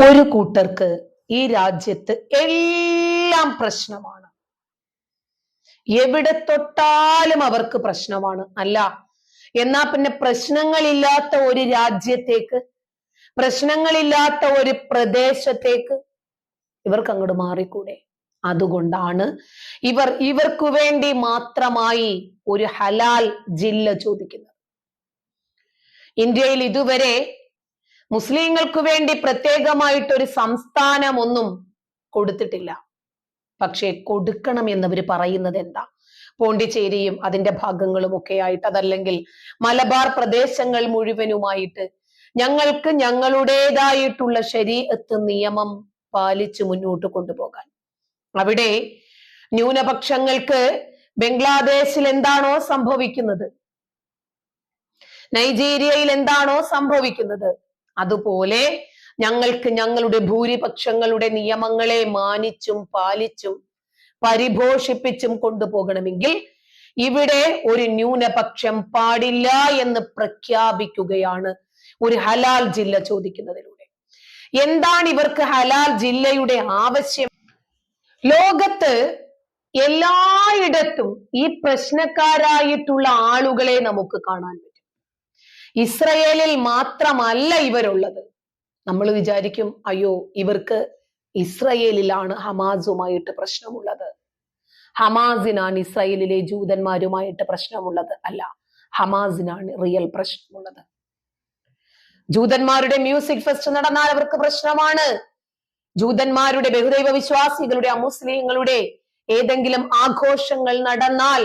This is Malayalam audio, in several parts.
ഒരു കൂട്ടർക്ക് ഈ രാജ്യത്ത് എല്ലാം പ്രശ്നമാണ്. എവിടെ തൊട്ടാലും അവർക്ക് പ്രശ്നമാണ് അല്ല? എന്നാ പിന്നെ പ്രശ്നങ്ങളില്ലാത്ത ഒരു രാജ്യത്തേക്ക് പ്രശ്നങ്ങളില്ലാത്ത ഒരു പ്രദേശത്തേക്ക് ഇവർക്ക് അങ്ങോട്ട് മാറിക്കൂടെ? അതുകൊണ്ടാണ് ഇവർ ഇവർക്കു വേണ്ടി മാത്രമായി ഒരു ഹലാൽ ജില്ല ചോദിക്കുന്നത്. ഇന്ത്യയിൽ ഇതുവരെ മുസ്ലിങ്ങൾക്ക് വേണ്ടി പ്രത്യേകമായിട്ടൊരു സംസ്ഥാനമൊന്നും കൊടുത്തിട്ടില്ല. പക്ഷേ കൊടുക്കണം എന്നവർ പറയുന്നത് എന്താ പോണ്ടിച്ചേരിയും അതിന്റെ ഭാഗങ്ങളും ഒക്കെ ആയിട്ട് അതല്ലെങ്കിൽ മലബാർ പ്രദേശങ്ങൾ മുഴുവനുമായിട്ട് ഞങ്ങൾക്ക് ഞങ്ങളുടേതായിട്ടുള്ള ശരീരത്ത് നിയമം പാലിച്ച് മുന്നോട്ട് കൊണ്ടുപോകാൻ. അവിടെ ന്യൂനപക്ഷങ്ങൾക്ക് ബംഗ്ലാദേശിൽ എന്താണോ സംഭവിക്കുന്നത്? നൈജീരിയയിൽ എന്താണോ സംഭവിക്കുന്നത്? അതുപോലെ ഞങ്ങൾക്ക് ഞങ്ങളുടെ ഭൂരിപക്ഷങ്ങളുടെ നിയമങ്ങളെ മാനിച്ചും പാലിച്ചും പരിഭോഷിപ്പിച്ചും കൊണ്ടുപോകണമെങ്കിൽ ഇവിടെ ഒരു ന്യൂനപക്ഷം പാടില്ല എന്ന് പ്രഖ്യാപിക്കുകയാണ് ഒരു ഹലാൽ ജില്ല ചോദിക്കുന്നതിലൂടെ. എന്താണ് ഇവർക്ക് ഹലാൽ ജില്ലയുടെ ആവശ്യം? ലോകത്ത് എല്ലായിടത്തും ഈ പ്രശ്നക്കാരായിട്ടുള്ള ആളുകളെ നമുക്ക് കാണാൻ ഇസ്രയേലിൽ മാത്രമല്ല ഇവരുള്ളത്. നമ്മൾ വിചാരിക്കും അയ്യോ ഇവർക്ക് ഇസ്രയേലിലാണ് ഹമാസുമായിട്ട് പ്രശ്നമുള്ളത്. ഹമാസിനാണ് ഇസ്രയേലിലെ ജൂതന്മാരുമായിട്ട് പ്രശ്നമുള്ളത് അല്ല ഹമാസിനാണ് റിയൽ പ്രശ്നമുള്ളത്. ജൂതന്മാരുടെ മ്യൂസിക് ഫെസ്റ്റ് നടന്നാൽ അവർക്ക് പ്രശ്നമാണ്. ജൂതന്മാരുടെ ബഹുദൈവ വിശ്വാസികളുടെ അമുസ്ലിങ്ങളുടെ ഏതെങ്കിലും ആഘോഷങ്ങൾ നടന്നാൽ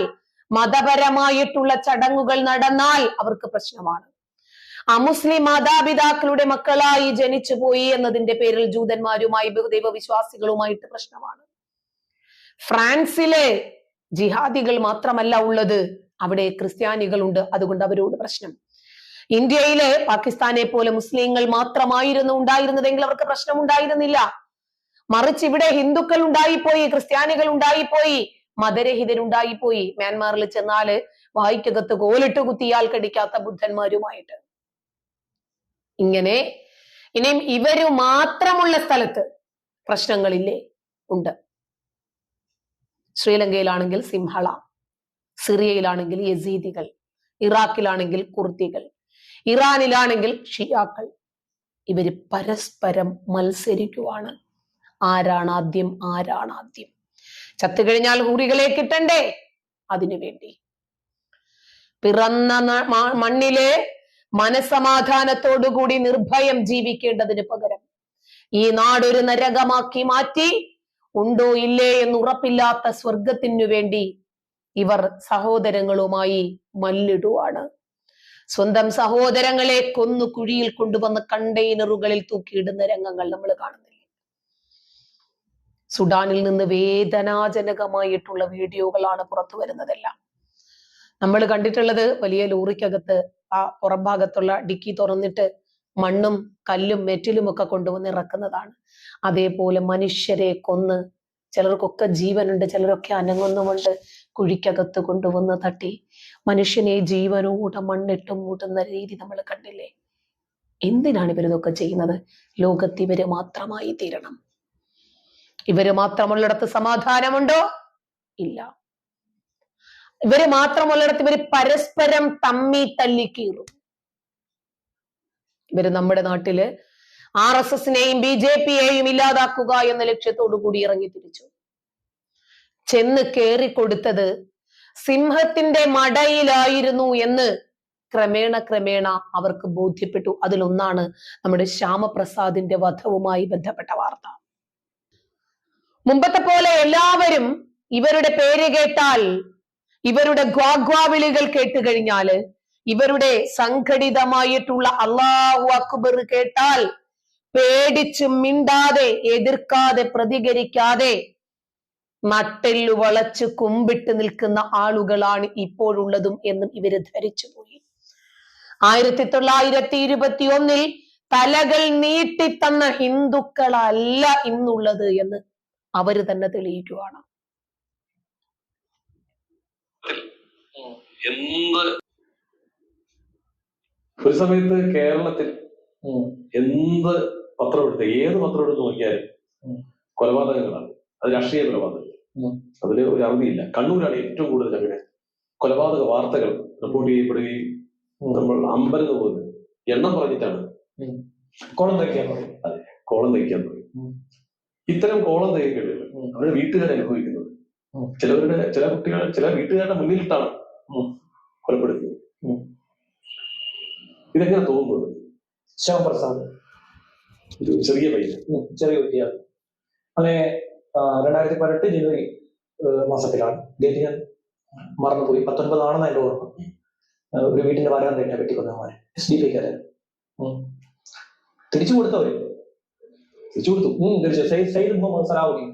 മതപരമായിട്ടുള്ള ചടങ്ങുകൾ നടന്നാൽ അവർക്ക് പ്രശ്നമാണ്. അമുസ്ലിം മാതാപിതാക്കളുടെ മക്കളായി ജനിച്ചു പോയി എന്നതിന്റെ പേരിൽ ജൂതന്മാരുമായി ബഹുദൈവ വിശ്വാസികളുമായിട്ട് പ്രശ്നമാണ്. ഫ്രാൻസിലെ ജിഹാദികൾ മാത്രമല്ല ഉള്ളത്. അവിടെ ക്രിസ്ത്യാനികളുണ്ട്. അതുകൊണ്ട് അവരോട് പ്രശ്നം. ഇന്ത്യയിലെ പാകിസ്ഥാനെ പോലെ മുസ്ലിങ്ങൾ മാത്രമായിരുന്നു ഉണ്ടായിരുന്നതെങ്കിൽ അവർക്ക് പ്രശ്നം ഉണ്ടായിരുന്നില്ല മറിച്ച് ഇവിടെ ഹിന്ദുക്കൾ ഉണ്ടായിപ്പോയി ക്രിസ്ത്യാനികൾ ഉണ്ടായിപ്പോയി മതരഹിതരുണ്ടായിപ്പോയി. മ്യാൻമാറിൽ ചെന്നാൽ വായിക്കകത്ത് കോലിട്ട് കുത്തിയാൽ കടിക്കാത്ത ബുദ്ധന്മാരുമായിട്ട്. ഇങ്ങനെ ഇനിയും ഇവർ മാത്രമുള്ള സ്ഥലത്ത് പ്രശ്നങ്ങളില്ലേ? ഉണ്ട്. ശ്രീലങ്കയിലാണെങ്കിൽ സിംഹള സിറിയയിലാണെങ്കിൽ യസീദികൾ ഇറാഖിലാണെങ്കിൽ കുർദികൾ ഇറാനിലാണെങ്കിൽ ഷിയാക്കൾ. ഇവർ പരസ്പരം മത്സരിക്കുവാണ്. ആരാണ് ആദ്യം? ആരാണ് ആദ്യം? ചത്തുകഴിഞ്ഞാൽ ഹൂറികളെ കിട്ടണ്ടേ? അതിനു വേണ്ടി പിറന്ന മണ്ണിലെ മനസമാധാനത്തോടുകൂടി നിർഭയം ജീവിക്കേണ്ടതിന് പകരം ഈ നാടൊരു നരകമാക്കി മാറ്റി ഉണ്ടോ ഇല്ലേ എന്ന് ഉറപ്പില്ലാത്ത സ്വർഗത്തിനു വേണ്ടി ഇവർ സഹോദരങ്ങളുമായി മല്ലിടുവാണ്. സ്വന്തം സഹോദരങ്ങളെ കൊന്നു കുഴിയിൽ കൊണ്ടുവന്ന് കണ്ടെയ്നറുകളിൽ തൂക്കിയിടുന്ന രംഗങ്ങൾ നമ്മൾ കാണുന്നില്ല? സുഡാനിൽ നിന്ന് വേദനാജനകമായിട്ടുള്ള വീഡിയോകളാണ് പുറത്തു വരുന്നതെല്ലാം. നമ്മൾ കണ്ടിട്ടുള്ളത് വലിയ ലോറിക്കകത്ത് ആ പുറംഭാഗത്തുള്ള ഡിക്കി തുറന്നിട്ട് മണ്ണും കല്ലും മെറ്റിലും ഒക്കെ കൊണ്ടുവന്ന് ഇറക്കുന്നതാണ്. അതേപോലെ മനുഷ്യരെ കൊന്ന് ചിലർക്കൊക്കെ ജീവനുണ്ട് ചിലരൊക്കെ അനങ്ങുന്നുമുണ്ട് കുഴിക്കകത്ത് കൊണ്ടുവന്ന് തട്ടി. മനുഷ്യനെ ജീവനോടെ മണ്ണിട്ട് മൂട്ടുന്ന രീതി നമ്മൾ കണ്ടില്ലേ? എന്തിനാണ് ഇവരിതൊക്കെ ചെയ്യുന്നത്? ലോകത്ത് ഇവർ മാത്രമായി തീരണം. ഇവർ മാത്രമുള്ളിടത്ത് സമാധാനമുണ്ടോ? ഇല്ല. ഇവർ മാത്രമുള്ളിടത്ത് ഇവർ പരസ്പരം തമ്മി തല്ലിക്കീറും ഇവർ നമ്മുടെ നാട്ടിൽ ആർ എസ് എസിനെയും ബി ജെ പിയെയും ഇല്ലാതാക്കുക എന്ന ലക്ഷ്യത്തോടു കൂടി ഇറങ്ങി തിരിച്ചു. ചെന്ന് കേറിക്കൊടുത്തത് സിംഹത്തിന്റെ മടയിലായിരുന്നു എന്ന് ക്രമേണ ക്രമേണ അവർക്ക് ബോധ്യപ്പെട്ടു. അതിലൊന്നാണ് നമ്മുടെ ശ്യാമപ്രസാദിന്റെ വധവുമായി ബന്ധപ്പെട്ട വാർത്ത. മുമ്പത്തെ പോലെ എല്ലാവരും ഇവരുടെ പേര് കേട്ടാൽ ഇവരുടെ ഗ്വാഗ്വാ വിളികൾ കേട്ട് കഴിഞ്ഞാൽ ഇവരുടെ സംഘടിതമായിട്ടുള്ള അള്ളാഹു അക്ബർ കേട്ടാൽ പേടിച്ച് മിണ്ടാതെ എതിർക്കാതെ പ്രതികരിക്കാതെ നട്ടെല്ലു വളച്ച് കുമ്പിട്ട് നിൽക്കുന്ന ആളുകളാണ് ഇപ്പോഴുള്ളതും എന്നും ഇവർ ധരിച്ചുപോയി. ആയിരത്തി തൊള്ളായിരത്തി ഇരുപത്തി ഒന്നിൽ തലകൾ നീട്ടിത്തന്ന ഹിന്ദുക്കളല്ല ഇന്നുള്ളത് എന്ന് അവർ തന്നെ തെളിയിക്കുകയാണ്. എന്ത് ഒരു സമയത്ത് കേരളത്തിൽ. എന്ത് പത്രം എടുത്ത് ഏത് പത്രം എടുത്ത് നോക്കിയാലും കൊലപാതകങ്ങളാണ്. അത് രാഷ്ട്രീയ കൊലപാതകങ്ങൾ. അതിൽ ഒരു അറുതിയില്ല. കണ്ണൂരാണ് ഏറ്റവും കൂടുതൽ അങ്ങനെ കൊലപാതക വാർത്തകൾ റിപ്പോർട്ട് ചെയ്യപ്പെടുകയും നമ്മൾ അമ്പരന്ന് പോകുന്നത്. എണ്ണം പറഞ്ഞിട്ടാണ് കോളം തയ്ക്കാൻ പറയും. കോളം തയ്ക്കാൻ തുടങ്ങി ഇത്തരം കോളം തയ്ക്കലുകൾ അവരുടെ വീട്ടുകാർ അനുഭവിക്കുന്നത് ഉം. ചിലവരുടെ ചില കുട്ടികൾ ചില വീട്ടുകാരുടെ മുന്നിലിട്ടാണ് കൊലപ്പെടുത്തിയത്. ഇതെങ്ങനെ തോന്നുന്നത്? ശ്യാമപ്രസാദ് ഒരു ചെറിയ പയ്യൻ. ചെറിയ കുട്ടിയാണ്. അങ്ങനെ രണ്ടായിരത്തി പതിനെട്ട് ജനുവരി മാസത്തിലാണ് ഡേറ്റ് ഞാൻ മറന്നുപോയി. പത്തൊൻപതാണെന്ന് എന്റെ ഓർമ്മ. ഒരു വീട്ടിന്റെ വരാൻ വരാന്തന്നെ വെട്ടിക്കൊന്നമാര് എസ് ഡി പിക്കാര് തിരിച്ചു കൊടുത്തവര്? തിരിച്ചു കൊടുത്തു? തിരിച്ചു. സൈദ് മുഹമ്മദ് സലാഹുദ്ദീൻ.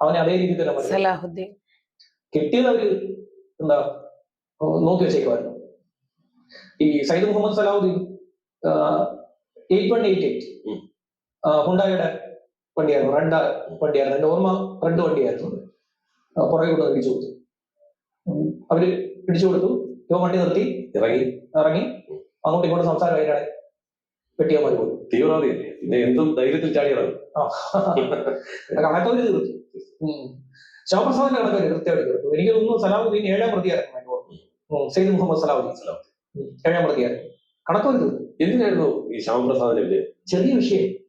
അവനെ അതേ രീതിയിൽ തന്നെ മതി. സലാഹുദ്ദീൻ. കിട്ടിയത് അവർ എന്താ നോക്കി വെച്ചേക്കുമായിരുന്നു ഈ Sayyid Muhammad Salahuddin eight one eight eight. ഹുണ്ടായുടെ വണ്ടിയായിരുന്നു റെഡ് വണ്ടിയായിരുന്നു. എന്റെ ഓർമ്മ റെഡ് വണ്ടിയായിരുന്നു പുറകെ കൊണ്ട് പിടിച്ചു കൊടുത്തു. അവർ പിടിച്ചു കൊടുത്തു. ഇവ വണ്ടി നിർത്തി ഇറങ്ങി. ഇറങ്ങി. അങ്ങോട്ട് ഇങ്ങോട്ട് സംസാരം അതിനാണ് വെട്ടിയമാര് പോയി. തീവ്രവാദിയല്ലേ? പിന്നെ എന്തും ധൈര്യത്തിൽ ചാടിയതാണ്. കണക്കൊരു തീർത്തു. ഉം. കണക്ക് കൃത്യമായിട്ട് തീർത്തു എനിക്ക് തോന്നുന്നു സലാഹുദ്ദീൻ ഏഴാം പ്രതിയായിരുന്നു. സെയ്ദ് മുഹമ്മദ് സലാഹുദ്ദീൻ. ഏഴാം പ്രതിയായിരുന്നു. കണക്കവര് തീർത്തു എന്തിനായിരുന്നു ഈ ശ്യാമപ്രസാദിന്റെ വിജയം ചെറിയ വിഷയം.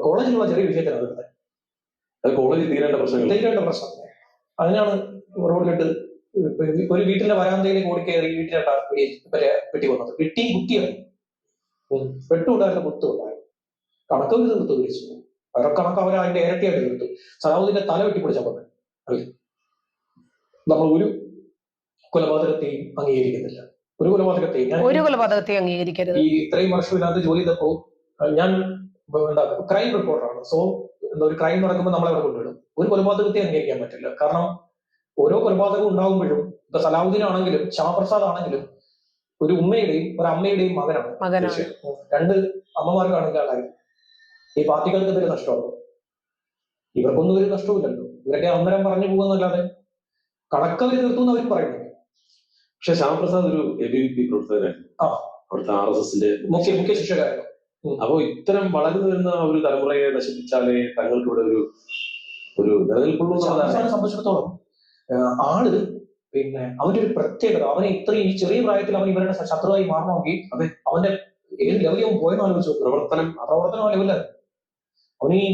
കോളേജിലുള്ള ചെറിയ വിഷയത്തിനാണ് അത് കോളേജിൽ തീരേണ്ട പ്രശ്നം തീരേണ്ട പ്രശ്നം. അതിനാണ് റോഡ് കെട്ട് ഒരു വീട്ടിന്റെ വരാന്തയിലേക്ക് ഓടിക്കയറി വീട്ടിലെ വെട്ടി വന്നത് വെട്ടിയും കുത്തിയാണ്. വെട്ടുണ്ടായിരുന്ന കുത്തുണ്ടായിരുന്നു. കണക്കൊരു തീർത്തു വിളിച്ചു. അവരെ കണക്ക് അവർ അതിന്റെ ഇരട്ടിയായിട്ട് തീർത്തു. സലാഹുദ്ദീന്റെ തല വെട്ടി പോലെ പോലെ നമ്മൾ ഒരു കൊലപാതകത്തെയും അംഗീകരിക്കുന്നില്ല. ഒരു കൊലപാതകത്തെയും ഒരു കൊലപാതകത്തെ അംഗീകരിക്കരുത്. ഈ ഇത്രയും വർഷം ഇതിനകത്ത് ജോലി ചെയ്തപ്പോ ഞാൻ എന്താ ക്രൈം റിപ്പോർട്ടറാണ് സോ എന്താ ഒരു ക്രൈം നടക്കുമ്പോൾ നമ്മളെ അവിടെ കൊണ്ടുവിടും. ഒരു കൊലപാതകത്തെ അംഗീകരിക്കാൻ പറ്റില്ല. കാരണം ഓരോ കൊലപാതകം ഉണ്ടാകുമ്പോഴും ഇപ്പൊ സലാഹുദ്ദീൻ ആണെങ്കിലും ഷാപ്രസാദ് ആണെങ്കിലും ഒരു ഉമ്മയുടെയും ഒരു അമ്മയുടെയും മകനാണ്. രണ്ട് അമ്മമാർക്കാണെങ്കിൽ ഇല്ലാണ്ടായി ഈ പാർട്ടികൾക്ക് ഇതൊരു നഷ്ടമാണ് ഇവർക്കൊന്നും ഒരു നഷ്ടമില്ലല്ലോ ഇവരൊക്കെ അന്നേരം പറഞ്ഞു പോകുന്നല്ലാതെ കണക്കവർ നിർത്തുമെന്ന് അവർ പറയുന്നു പക്ഷെ ശ്യാമപ്രസാദ് ഒരു എ ബി വി പി പ്രവർത്തകനായിരുന്നു. ആ. അവിടുത്തെ ആർ എസ് എസിന്റെ മുഖ്യ മുഖ്യ ശിക്ഷകാരായിരുന്നു. അപ്പോ ഇത്തരം വളർന്നു വരുന്ന ഒരു തലമുറയെ നശിപ്പിച്ചാലേ തങ്ങൾക്ക് ഇവിടെ ഒരു ഒരു നിലനിൽപ്പുള്ളൂ സംബന്ധിച്ചിടത്തോളം ആൾ പിന്നെ അവന്റെ ഒരു പ്രത്യേകത അവനെ ഇത്രയും ഈ ചെറിയ പ്രായത്തിൽ അവൻ ഇവരുടെ ശത്രുവായി മാറണമെങ്കിൽ. അവന്റെ ഏത് ലെവലിൽ അവൻ പോയെന്ന് ആലോചിച്ചു. പ്രവർത്തനം. പ്രവർത്തനം ലെവലില്ല അവന് ഈ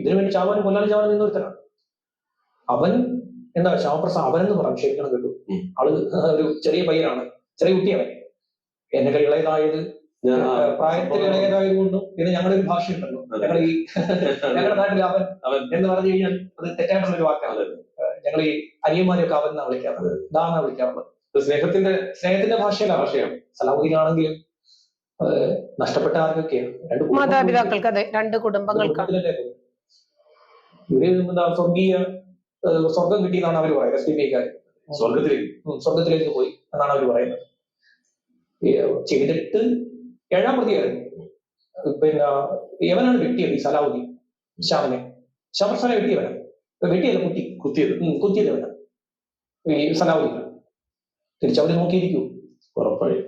ഇതിനു വേണ്ടി ചാവാനും കൊല്ലാനും ചാവാനും നിന്നൊരുത്തനാണ് അവൻ എന്താ ശ്യാമപ്രസാദ് അവനെന്ന് പറഞ്ഞു ക്ഷേത്രം കേട്ടു. ആൾ ഒരു ചെറിയ പയ്യനാണ് ചെറിയ കുട്ടിയവൻ. എന്നെ ഇളയതായത് പ്രായത്തിൽ ഇളയതായത് കൊണ്ടും പിന്നെ ഞങ്ങളുടെ ഒരു ഭാഷയുണ്ടല്ലോ. ഞങ്ങൾ ഈ ഞങ്ങളുടെ നാട്ടിൽ അവൻ അവൻ. എന്ന് പറഞ്ഞു കഴിഞ്ഞാൽ അത് തെറ്റായിട്ടുള്ള ഒരു വാക്കാണ്. ഞങ്ങൾ ഈ അനിയന്മാരെയൊക്കെ അവൻ എന്നാ വിളിക്കാറുള്ളത് ദാ എന്നാ വിളിക്കാറുള്ളത്? സ്നേഹത്തിന്റെ സ്നേഹത്തിന്റെ ഭാഷയല്ല. ഭാഷയാണ്. സലാഹുദ്ദീൻ ആണെങ്കിലും നഷ്ടപ്പെട്ട ആർക്കൊക്കെയാണ് മാതാപിതാക്കൾക്ക് അതെ രണ്ട് കുടുംബങ്ങൾക്കാണ്. ഇവർ എന്താ സ്വർഗീയ സ്വർഗം കിട്ടിയെന്നാണ് അവർ പറയുന്നത് എസ് ഡി പി സ്വർഗത്തിലേക്ക്. സ്വർഗത്തിലേക്ക് പോയി എന്നാണ് അവർ പറയുന്നത്. ചെയ്തിട്ട് ഏഴാം പ്രതിയായിരുന്നു. പിന്നെ യവനാണ് വെട്ടിയത് ഈ സലാഹുദ്ദീൻ ശ്യാമിനെ ശ്യാമസ്ഥാനെ വെട്ടിയവനാണ് വെട്ടിയല്ല കുത്തി. കുത്തിയത്. ഉം, കുത്തിയത് അവനാ ഈ സലാഹുദ്ദീൻ തിരിച്ചവര് നോക്കിയിരിക്കൂ. ഉറപ്പായി.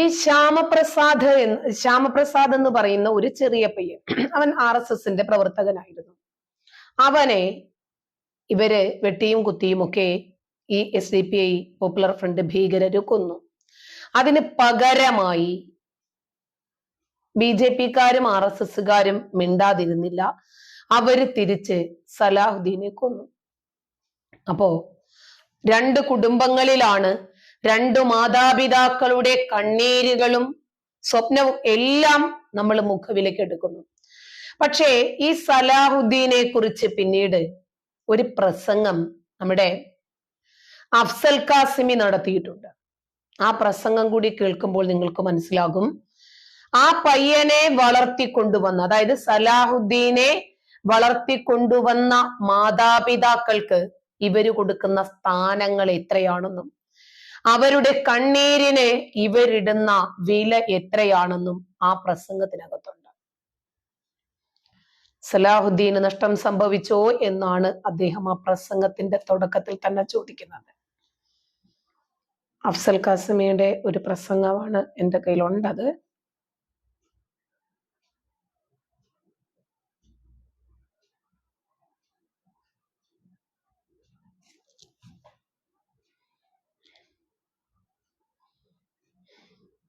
ഈ ശ്യാമപ്രസാദ് എന്ന് ശ്യാമപ്രസാദ് എന്ന് പറയുന്ന ഒരു ചെറിയ പയ്യൻ അവൻ ആർ എസ് എസിന്റെ പ്രവർത്തകനായിരുന്നു. അവനെ ഇവർ വെട്ടിയും കുത്തിയും ഒക്കെ ഈ S D P I popular front ഭീകരര് കൊന്നു. അതിന് പകരമായി ബി ജെ പിക്കാരും ആർ എസ് എസുകാരും മിണ്ടാതിരുന്നില്ല. അവർ തിരിച്ച് സലാഹുദ്ദീനെ കൊന്നു. അപ്പോ രണ്ട് കുടുംബങ്ങളിലാണ് രണ്ടു മാതാപിതാക്കളുടെ കണ്ണീരുകളും സ്വപ്നവും എല്ലാം നമ്മൾ മുഖവിലേക്ക് എടുക്കുന്നു. പക്ഷേ ഈ സലാഹുദ്ദീനെ കുറിച്ച് പിന്നീട് ഒരു പ്രസംഗം നമ്മുടെ അഫ്സൽ കാസിമി നടത്തിയിട്ടുണ്ട്. ആ പ്രസംഗം കൂടി കേൾക്കുമ്പോൾ നിങ്ങൾക്ക് മനസ്സിലാകും. ആ പയ്യനെ വളർത്തിക്കൊണ്ടുവന്ന അതായത് സലാഹുദ്ദീനെ വളർത്തിക്കൊണ്ടുവന്ന മാതാപിതാക്കൾക്ക് ഇവർ കൊടുക്കുന്ന സ്ഥാനങ്ങൾ എത്രയാണെന്നും അവരുടെ കണ്ണീരിന് ഇവരിടുന്ന വില എത്രയാണെന്നും ആ പ്രസംഗത്തിനകത്തുണ്ട്. സലാഹുദ്ദീന് നഷ്ടം സംഭവിച്ചോ എന്നാണ് അദ്ദേഹം ആ പ്രസംഗത്തിന്റെ തുടക്കത്തിൽ തന്നെ ചോദിക്കുന്നത്. അഫ്സൽ കാസിമിയുടെ ഒരു പ്രസംഗമാണ് എന്റെ കയ്യിലുണ്ടത്.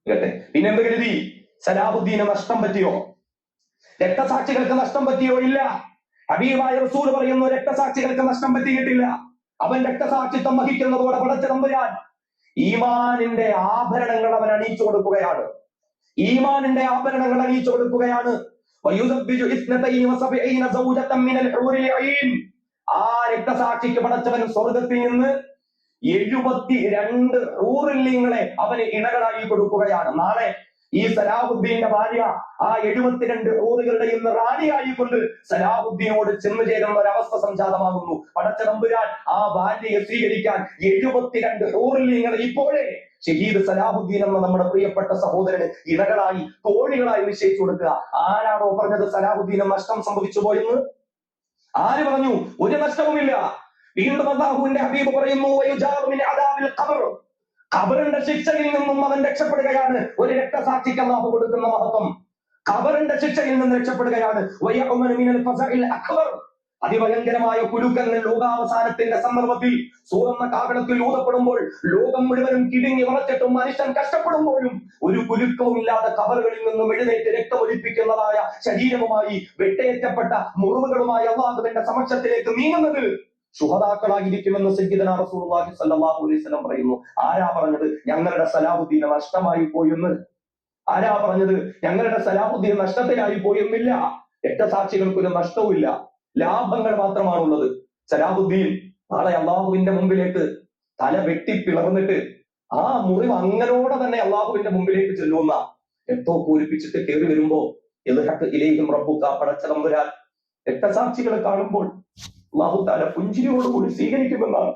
കേട്ടെ? പിന്നെ എന്ത് കരുതി സലാഹുദ്ദീന് നഷ്ടം പറ്റിയോ? രക്തസാക്ഷികൾക്ക് നഷ്ടം പറ്റിയോ? ഇല്ല. ഹബീബായ റസൂൽ പറയുന്നു രക്തസാക്ഷികൾക്ക് നഷ്ടം പറ്റിയിട്ടില്ല. അവൻ രക്തസാക്ഷിത്വം വഹിക്കുന്നതോടെ പടച്ച തമ്പുരാൻ ഈമാനിന്റെ ആഭരണങ്ങൾ അവൻ അണിയിച്ചു കൊടുക്കുകയാണ്. ഈമാനിന്റെ ആഭരണങ്ങൾ അണിയിച്ചു കൊടുക്കുകയാണ്. ആ രക്തസാക്ഷിക്ക് പടച്ചവൻ സ്വർഗത്തിൽ നിന്ന് എഴുപത്തി രണ്ട് റൂറില്ലിങ്ങളെ അവന് ഇണകളായി കൊടുക്കുകയാണ്. നാളെ ഈ സലാഹുദ്ദീന്റെ ഭാര്യ ആ എഴുപത്തിരണ്ട് റൂറുകളുടെയും ഇന്ന് റാണിയായി കൊണ്ട് സലാഹുദ്ദീനോട് ചെന്നു ചേരുന്ന ഒരവസ്ഥ സംജാതമാകുന്നു. പടച്ച ആ ഭാര്യയെ സ്വീകരിക്കാൻ എഴുപത്തിരണ്ട് ഊറില്യങ്ങളെ ഇപ്പോഴേ ഷഹീദ് സലാഹുദ്ദീൻ എന്ന നമ്മുടെ പ്രിയപ്പെട്ട സഹോദരന് ഇണകളായി കോഴികളായി നിശ്ചയിച്ചു കൊടുക്കുക. ആരാണോ പറഞ്ഞത് സലാഹുദ്ദീന് നഷ്ടം സംഭവിച്ചു പോയെന്ന്? ആര് പറഞ്ഞു? ഒരു നഷ്ടവുമില്ല. വീണ്ടും അള്ളാഹുവിന്റെ ഹബീബ് പറയുന്നു. ഖബറിന്റെ ശിക്ഷയിൽ നിന്നും അവൻ രക്ഷപ്പെടുകയാണ്. ഒരു രക്തസാക്ഷിക്ക് അള്ളാഹു കൊടുക്കുന്ന മഹത്വം. ഖബറിന്റെ ശിക്ഷയിൽ നിന്ന് രക്ഷപ്പെടുകയാണ്. അക്ബർ. അതിഭയങ്കരമായ കുലുക്കങ്ങൾ ലോകാവസാനത്തിന്റെ സന്ദർഭത്തിൽ സൂറന്ന കാകടത്തിൽ ഊതപ്പെടുമ്പോൾ ലോകം മുഴുവനും കിടുങ്ങി വളച്ചിട്ടും മനുഷ്യൻ കഷ്ടപ്പെടുമ്പോഴും ഒരു കുലുക്കവും ഇല്ലാതെ കബറുകളിൽ നിന്നും എഴുന്നേറ്റ് രക്തമൊലിപ്പിക്കുന്നതായ ശരീരവുമായി വെട്ടേറ്റപ്പെട്ട മുറിവുകളുമായി അള്ളാഹുവിന്റെ സമക്ഷത്തിലേക്ക് നീങ്ങുന്നത് ശുഹതാക്കളായിരിക്കുമെന്ന് സയ്യിദന റസൂലുള്ളാഹി സ്വല്ലല്ലാഹു അലൈഹി വസല്ലം പറയുന്നു. ആരാ പറഞ്ഞത്? ഞങ്ങളുടെ സലാഹുദ്ദീനെ നഷ്ടമായി പോയെന്ന്. ആരാ പറഞ്ഞത്? ഞങ്ങളുടെ സലാഹുദ്ദീൻ നഷ്ടത്തിലായി പോയെന്നില്ല. രക്തസാക്ഷികൾക്കൊരു നഷ്ടവുമില്ല. ലാഭങ്ങൾ മാത്രമാണുള്ളത്. സലാഹുദ്ദീൻ നാളെ അള്ളാഹുവിന്റെ മുമ്പിലേക്ക് തല വെട്ടി പിളർന്നിട്ട് ആ മുറിവ് അങ്ങനോടെ തന്നെ അള്ളാഹുവിന്റെ മുമ്പിലേക്ക് ചെല്ലുന്ന എത്തോ പൂരിപ്പിച്ചിട്ട് കയറി വരുമ്പോ എതിർ ഇലേക്കും റബ്ബുക്ക പടച്ച തമ്പുരാൻ രക്തസാക്ഷികളെ കാണുമ്പോൾ അള്ളാഹു താല പുഞ്ചിരിയോടുകൂടി സ്വീകരിക്കുമെന്നാണ്.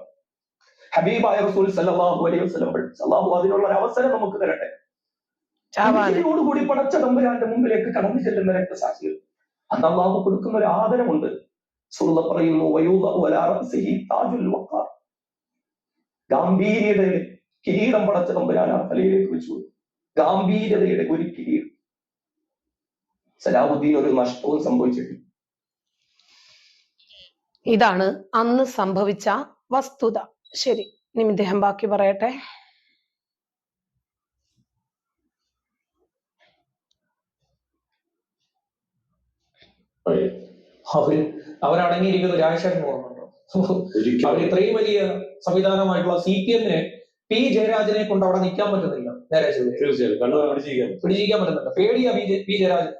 ഹബീബായ റസൂൽ സല്ലല്ലാഹു അലൈഹി പഠിപ്പിച്ചു അള്ളാഹു അതിനുള്ള ഒരു അവസരം നമുക്ക് തരട്ടെ. പുഞ്ചിരിയോടുകൂടി പടച്ച തമ്പുരാന്റെ മുമ്പിലേക്ക് കടന്നു ചെല്ലുന്ന രക്തസാക്ഷികൾ അന്ന് അള്ളാഹു കൊടുക്കുന്ന ഒരു ആദരമുണ്ട് സുഹൃത പറയുന്നു ഗാംഭീര്യയുടെ കിരീടം പടച്ച തമ്പുരാൻ ആ തലയിലേക്ക് വെച്ചു ഗാംഭീര്യതയുടെ ഒരു കിരീടം. സലാഹുദ്ദീൻ ഒരു നഷ്ടവും സംഭവിച്ചിട്ടില്ല. ഇതാണ് അന്ന് സംഭവിച്ച വസ്തുത. ശരി ഇനി ഇദ്ദേഹം ബാക്കി പറയട്ടെ. അവർ അവരടങ്ങിയിരിക്കുന്ന രാജശേഖരൻ ഓർമ്മയുണ്ടോ? അവർ ഇത്രയും വലിയ സംവിധാനമായിട്ടുള്ള സി പി എമ്മിന് പി ജയരാജനെ കൊണ്ട് അവിടെ നിൽക്കാൻ പറ്റുന്നില്ല നേരെ. തീർച്ചയായും പിടിച്ചിരിക്കാൻ പറ്റുന്നില്ല. പേടിയാ പി പി ജയരാജൻ.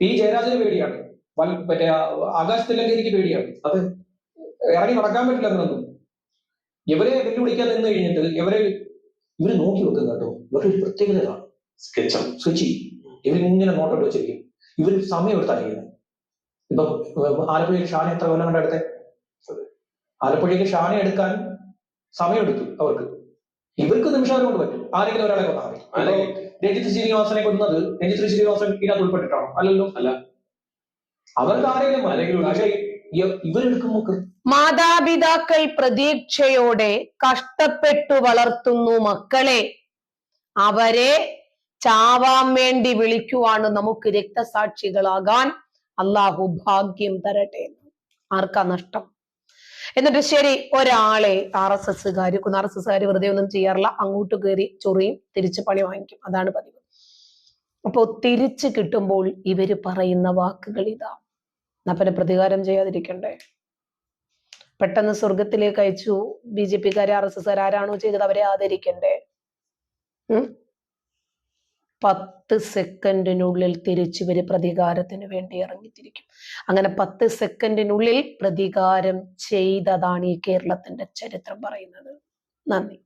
പി ജയരാജന് പേടിയാണ്. വൽ- മറ്റേ ആകാശത്തിലൊക്കെ എനിക്ക് പേടിയാണ് അത് ഇറങ്ങി നടക്കാൻ പറ്റില്ല എന്നൊന്നും. ഇവരെ വെല്ലുവിളിക്കാൻ നിന്ന് കഴിഞ്ഞിട്ട് ഇവരെ ഇവർ നോക്കി വെക്കും കേട്ടോ. ഇവരുടെ ഒരു പ്രത്യേകത കാണും. സ്കെച്ച് സ്വിച്ച് ഇവരിങ്ങനെ നോട്ടോട്ട് വെച്ചിരിക്കും. ഇവർ സമയം എടുത്താണ് ചെയ്യുന്നത് ഇപ്പൊ ആലപ്പുഴയിൽ ഷാന എത്ര കൊല്ലം കൊണ്ട് എടുത്തേ? ആലപ്പുഴയ്ക്ക് ഷാന എടുക്കാൻ സമയമെടുത്തു അവർക്ക്. ഇവർക്ക് നിമിഷം കൊണ്ട് പറ്റും. ആരെങ്കിലും ഒരാളെ കൊന്നാൽ മതി. രഞ്ജിത്ത് ശ്രീനിവാസനെ കൊന്നത് രഞ്ജിത്ത് ശ്രീനിവാസൻ ഇതിനകത്ത് ഉൾപ്പെട്ടിട്ടാണോ? അല്ലല്ലോ. അല്ല. അവർക്ക് ആരെങ്കിലും മതി. ആരെങ്കിലും ഒരു- പക്ഷേ ഇ- ഇവരെടുക്കുമ്പോ കൃ- മാതാപിതാക്കൾ പ്രതീക്ഷയോടെ കഷ്ടപ്പെട്ടു വളർത്തുന്നു മക്കളെ. അവരെ ചാവാൻ വേണ്ടി വിളിക്കുവാണ് നമുക്ക് രക്തസാക്ഷികളാകാൻ അള്ളാഹു ഭാഗ്യം തരട്ടെ. ആർക്കാ നഷ്ടം? എന്നിട്ട് ശരി ഒരാളെ ആർ എസ് എസ്സുകാർ ആർ എസ് എസ്സുകാർ വെറുതെ ഒന്നും ചെയ്യാറില്ല. അങ്ങോട്ട് കയറി ചൊറിയും തിരിച്ച് പണി വാങ്ങിക്കും. അതാണ് പതിവ്. അപ്പോ തിരിച്ചു കിട്ടുമ്പോൾ ഇവർ പറയുന്ന വാക്കുകൾ ഇതാ. നപ്പനെ പ്രതികാരം ചെയ്യാതിരിക്കണ്ടേ. പെട്ടെന്ന് സ്വർഗത്തിലേക്ക് അയച്ചു. ബി ജെ പിക്കാരെ ആർ എസ് എസ് ആരാണോ ചെയ്തത് അവരെ ആദരിക്കണ്ടേ? പത്ത് സെക്കൻഡിനുള്ളിൽ തിരിച്ചിവര് പ്രതികാരത്തിന് വേണ്ടി ഇറങ്ങിത്തിരിക്കും. അങ്ങനെ പത്ത് സെക്കൻഡിനുള്ളിൽ പ്രതികാരം ചെയ്തതാണ് ഈ കേരളത്തിന്റെ ചരിത്രം പറയുന്നത്. നന്ദി.